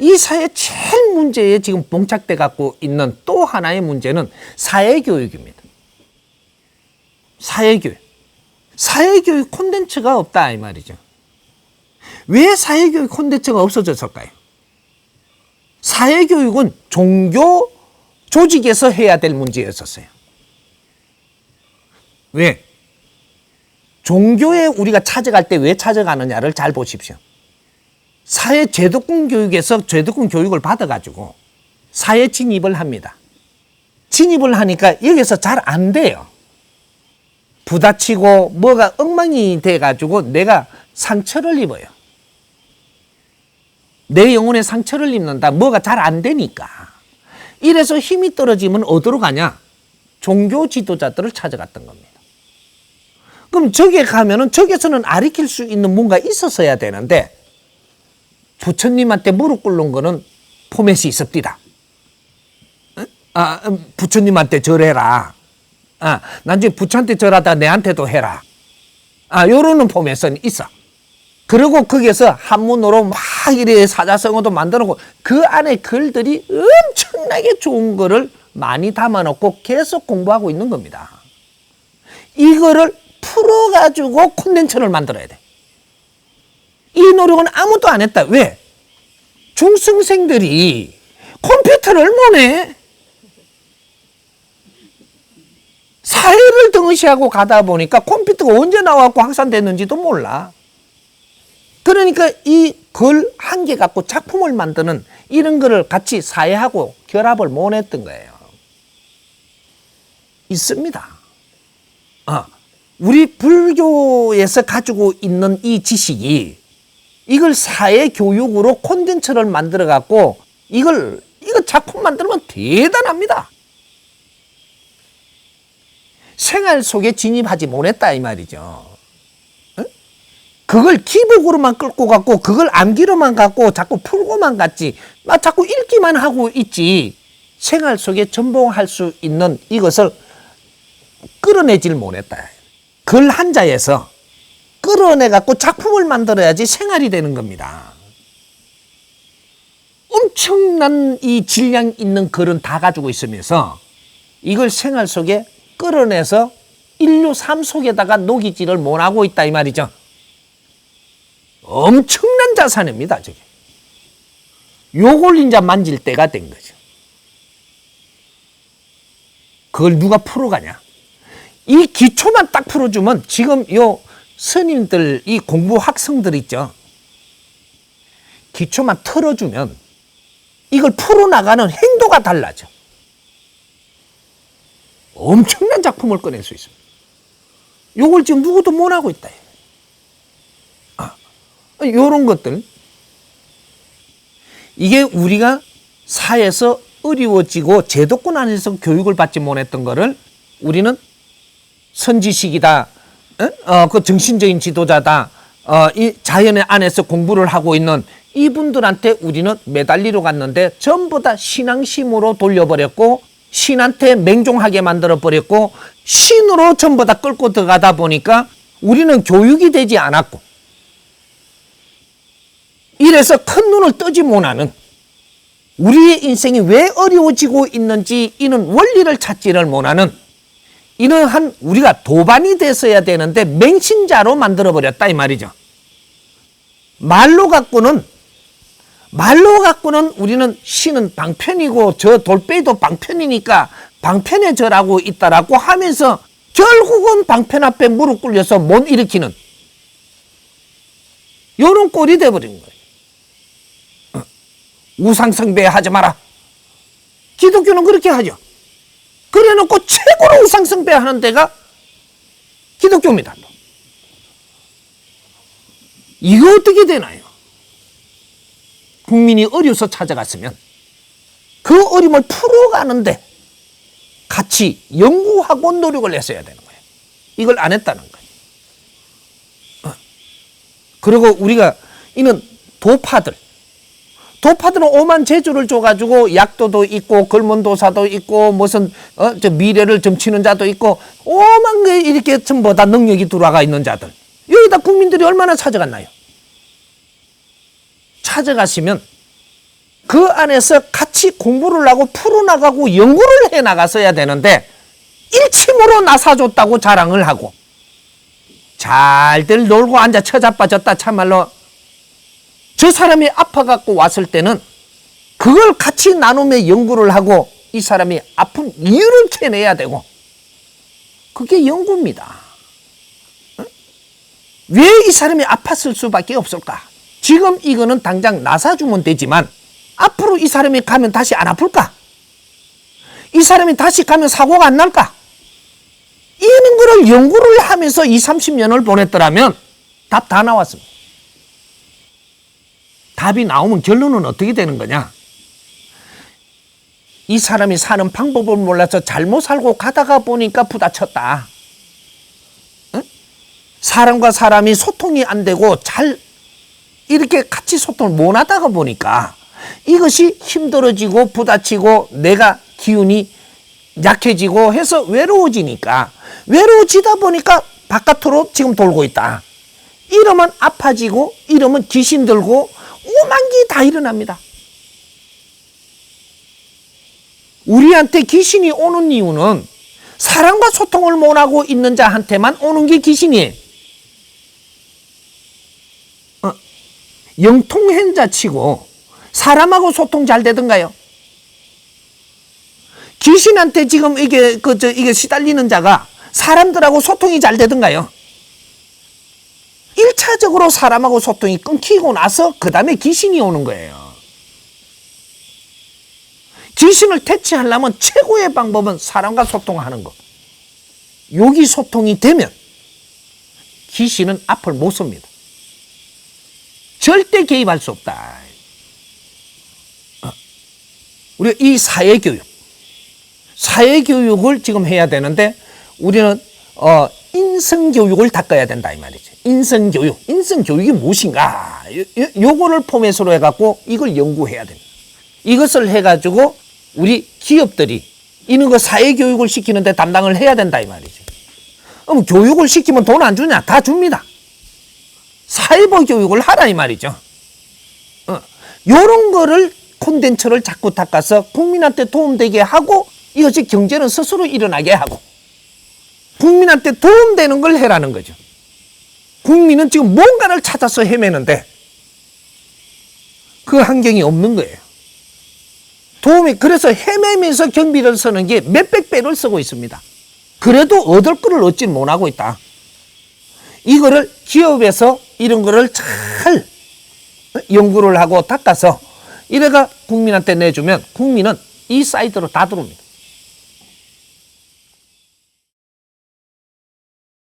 이 사회 제일 문제에 지금 봉착돼 갖고 있는 또 하나의 문제는 사회교육입니다. 사회교육. 사회교육 콘텐츠가 없다 이 말이죠. 왜 사회교육 콘텐츠가 없어졌을까요? 사회교육은 종교 조직에서 해야 될 문제였었어요. 왜? 종교에 우리가 찾아갈 때 왜 찾아가느냐를 잘 보십시오. 사회 제도권 교육에서 제도권 교육을 받아가지고 사회 진입을 합니다. 진입을 하니까 여기서 잘 안 돼요. 부다치고 뭐가 엉망이 돼가지고 내가 상처를 입어요. 내 영혼에 상처를 입는다. 뭐가 잘 안 되니까. 이래서 힘이 떨어지면 어디로 가냐? 종교 지도자들을 찾아갔던 겁니다. 그럼 저기에 가면은 저기서는 아리킬 수 있는 뭔가 있었어야 되는데 부처님한테 무릎 꿇는 거는 포맷이 있습니다. 어? 아, 음, 부처님한테 절해라. 아, 나중에 부처한테 절하다 내한테도 해라. 아, 요러는 포맷은 있어. 그리고 거기에서 한문으로 막 이래 사자성어도 만들어 놓고 그 안에 글들이 엄청나게 좋은 거를 많이 담아 놓고 계속 공부하고 있는 겁니다. 이거를 풀어가지고 콘텐츠를 만들어야 돼. 이 노력은 아무도 안 했다. 왜? 중승생들이 컴퓨터를 못해. 사회를 등으시하고 가다 보니까 컴퓨터가 언제 나와갖고 확산됐는지도 몰라. 그러니까 이 글 한 개 갖고 작품을 만드는 이런 거를 같이 사회하고 결합을 못 했던 거예요. 있습니다. 아, 우리 불교에서 가지고 있는 이 지식이 이걸 사회 교육으로 콘텐츠를 만들어 갖고 이걸 이거 작품 만들면 대단합니다. 생활 속에 진입하지 못했다 이 말이죠. 응? 그걸 기복으로만 끌고 갖고 그걸 암기로만 갖고 자꾸 풀고만 갔지. 막 자꾸 읽기만 하고 있지. 생활 속에 전봉할 수 있는 이것을 끌어내질 못했다. 글 한자에서 끌어내 갖고 작품을 만들어야지 생활이 되는 겁니다. 엄청난 이 질량 있는 글은 다 가지고 있으면서 이걸 생활 속에 끌어내서 인류 삶 속에다가 녹이지를 못하고 있다 이 말이죠. 엄청난 자산입니다, 저게. 요걸 이제 만질 때가 된 거죠. 그걸 누가 풀어가냐? 이 기초만 딱 풀어주면 지금 요 스님들, 이 공부 학생들 있죠. 기초만 틀어주면 이걸 풀어나가는 행도가 달라져. 엄청난 작품을 꺼낼 수 있습니다. 요걸 지금 누구도 못하고 있다. 아, 요런 것들. 이게 우리가 사회에서 어려워지고 제도권 안에서 교육을 받지 못했던 거를 우리는 선지식이다. 어, 그 정신적인 지도자다. 어, 이 자연의 안에서 공부를 하고 있는 이분들한테 우리는 매달리러 갔는데 전부 다 신앙심으로 돌려버렸고 신한테 맹종하게 만들어 버렸고 신으로 전부 다 끌고 들어가다 보니까 우리는 교육이 되지 않았고 이래서 큰 눈을 뜨지 못하는 우리의 인생이 왜 어려워지고 있는지 이는 원리를 찾지를 못하는 이러한 우리가 도반이 됐어야 되는데 맹신자로 만들어 버렸다 이 말이죠. 말로 갖고는 말로 갖고는 우리는 신은 방편이고 저 돌빼도 방편이니까 방편에 절하고 있다라고 하면서 결국은 방편 앞에 무릎 꿇려서 못 일으키는 요런 꼴이 돼버린 거예요. 어. 우상숭배 하지 마라. 기독교는 그렇게 하죠. 그래 놓고 최고로 우상숭배 하는 데가 기독교입니다. 이거 어떻게 되나요? 국민이 어려서 찾아갔으면 그 어림을 풀어가는데 같이 연구하고 노력을 했어야 되는 거예요. 이걸 안 했다는 거예요. 어. 그리고 우리가 이는 도파들, 도파들은 오만 재주를 줘가지고 약도도 있고 걸문도사도 있고 무슨 어, 저 미래를 점치는 자도 있고 오만 게 이렇게 전부 다 능력이 들어가 있는 자들 여기다 국민들이 얼마나 찾아갔나요? 찾아가시면 그 안에서 같이 공부를 하고 풀어나가고 연구를 해 나갔어야 되는데 일침으로 나사줬다고 자랑을 하고 잘들 놀고 앉아 처자빠졌다 참말로 저 사람이 아파갖고 왔을 때는 그걸 같이 나누며 연구를 하고 이 사람이 아픈 이유를 캐내야 되고 그게 연구입니다. 왜 이 사람이 아팠을 수밖에 없을까? 지금 이거는 당장 나사주면 되지만 앞으로 이 사람이 가면 다시 안 아플까? 이 사람이 다시 가면 사고가 안 날까? 이런 거를 연구를 하면서 2, 30년을 보냈더라면 답 다 나왔습니다. 답이 나오면 결론은 어떻게 되는 거냐? 이 사람이 사는 방법을 몰라서 잘못 살고 가다가 보니까 부딪혔다. 응? 사람과 사람이 소통이 안 되고 잘 이렇게 같이 소통을 못 하다가 보니까 이것이 힘들어지고 부딪히고 내가 기운이 약해지고 해서 외로워지니까 외로워지다 보니까 바깥으로 지금 돌고 있다. 이러면 아파지고 이러면 귀신 들고 오만 게다 일어납니다. 우리한테 귀신이 오는 이유는 사람과 소통을 못하고 있는 자한테만 오는 게 귀신이에요. 어, 영통행자 치고 사람하고 소통 잘 되던가요? 귀신한테 지금 이게 그 저 이게 시달리는 자가 사람들하고 소통이 잘 되던가요? 일차적으로 사람하고 소통이 끊기고 나서 그 다음에 귀신이 오는 거예요. 귀신을 퇴치하려면 최고의 방법은 사람과 소통하는 것. 여기 소통이 되면 귀신은 앞을 못 섭니다. 절대 개입할 수 없다. 어. 우리 이 사회교육, 사회교육을 지금 해야 되는데 우리는 어, 인성 교육을 닦아야 된다 이 말이죠. 인성 교육, 인성 교육이 무엇인가? 요, 요, 요거를 포맷으로 해갖고 이걸 연구해야 됩니다. 이것을 해가지고 우리 기업들이 이런 거 사회 교육을 시키는데 담당을 해야 된다 이 말이죠. 그럼 교육을 시키면 돈 안 주냐? 다 줍니다. 사회보 교육을 하라 이 말이죠. 어, 요런 거를 콘텐츠를 자꾸 닦아서 국민한테 도움되게 하고 이것이 경제는 스스로 일어나게 하고 국민한테 도움되는 걸 해라는 거죠. 국민은 지금 뭔가를 찾아서 헤매는데 그 환경이 없는 거예요. 도움이 그래서 헤매면서 경비를 쓰는 게 몇백 배를 쓰고 있습니다. 그래도 얻을 거를 얻지 못하고 있다. 이거를 기업에서 이런 거를 잘 연구를 하고 닦아서 이래가 국민한테 내주면 국민은 이 사이트로 다 들어옵니다.